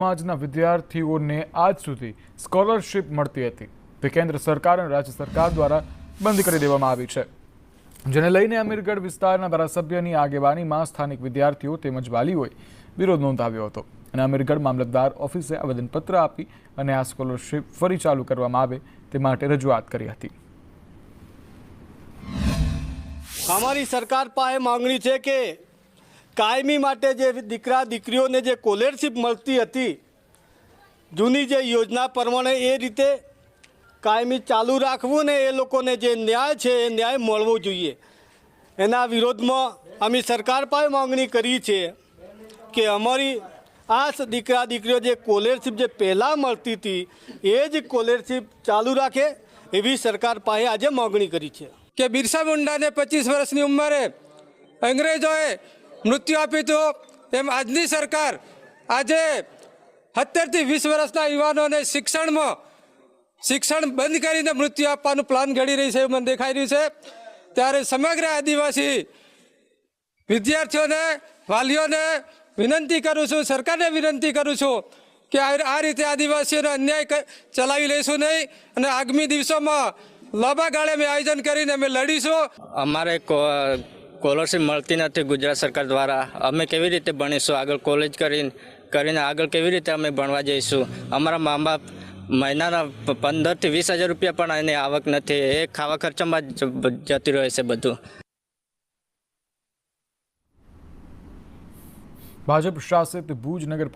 સમાજના વિદ્યાર્થીઓને આજ સુધી સ્કોલરશિપ મળતી હતી તે કેન્દ્ર સરકાર અને રાજ્ય સરકાર દ્વારા બંધ કરી દેવામાં આવી છે. જેને લઈને અમીરગઢ વિસ્તારના ધારાસભ્યની આગેવાનીમાં સ્થાનિક વિદ્યાર્થીઓ તેમજ વાલીઓએ વિરોધ નોંધાવ્યો હતો અને અમીરગઢ મામલતદાર ઓફિસે આવેદનપત્ર આપી અને આ સ્કોલરશિપ ફરી ચાલુ કરવામાં આવે તે માટે રજૂઆત કરી હતી. અમારી સરકાર પાસે માંગણી છે કે કાયમી માટે જે દીકરા દીકરીઓને જે કોલરશીપ મળતી હતી, જૂની જે યોજના પ્રમાણે એ રીતે કાયમી ચાલુ રાખવું ને એ લોકોને જે ન્યાય છે એ ન્યાય મળવો જોઈએ. એના વિરોધમાં અમે સરકાર પાસે માંગણી કરી છે કે અમારી આ દીકરા દીકરીઓ જે કોલરશીપ જે પહેલાં મળતી હતી, એ જ કોલરશીપ ચાલુ રાખે એવી સરકાર પાસે આજે માગણી કરી છે. કે બિરસા મુંડાને પચીસ વર્ષની ઉંમરે અંગ્રેજોએ મૃત્યુ આપ્યું હતું એમ આજની સરકાર આજે સત્તરથી વીસ વર્ષના યુવાનોને શિક્ષણમાં શિક્ષણ બંધ કરીને મૃત્યુ આપવાનું પ્લાન ઘડી રહી છે એવું મને દેખાઈ રહ્યું છે. ત્યારે સમગ્ર આદિવાસી વિદ્યાર્થીઓને, વાલીઓને વિનંતી કરું છું, સરકારને વિનંતી કરું છું કે આ રીતે આદિવાસીઓને અન્યાય ચલાવી લઈશું નહીં અને આગામી દિવસોમાં લાંબા ગાળે અમે આયોજન કરીને અમે લડીશું. અમારે સ્કોલરશીપ મળતી નથી ગુજરાત સરકાર દ્વારા. અમે કેવી રીતે ભણીશું? આગળ કોલેજ કરીને કરીને આગળ કેવી રીતે અમે ભણવા જઈશું? અમારા મા બાપ મહિનાના પંદરથી વીસ હજાર રૂપિયા પણ એની આવક નથી. એ ખાવા ખર્ચામાં જતી રહે છે બધું. ભાજપ શાસિત ભુજ નગરપાલિકા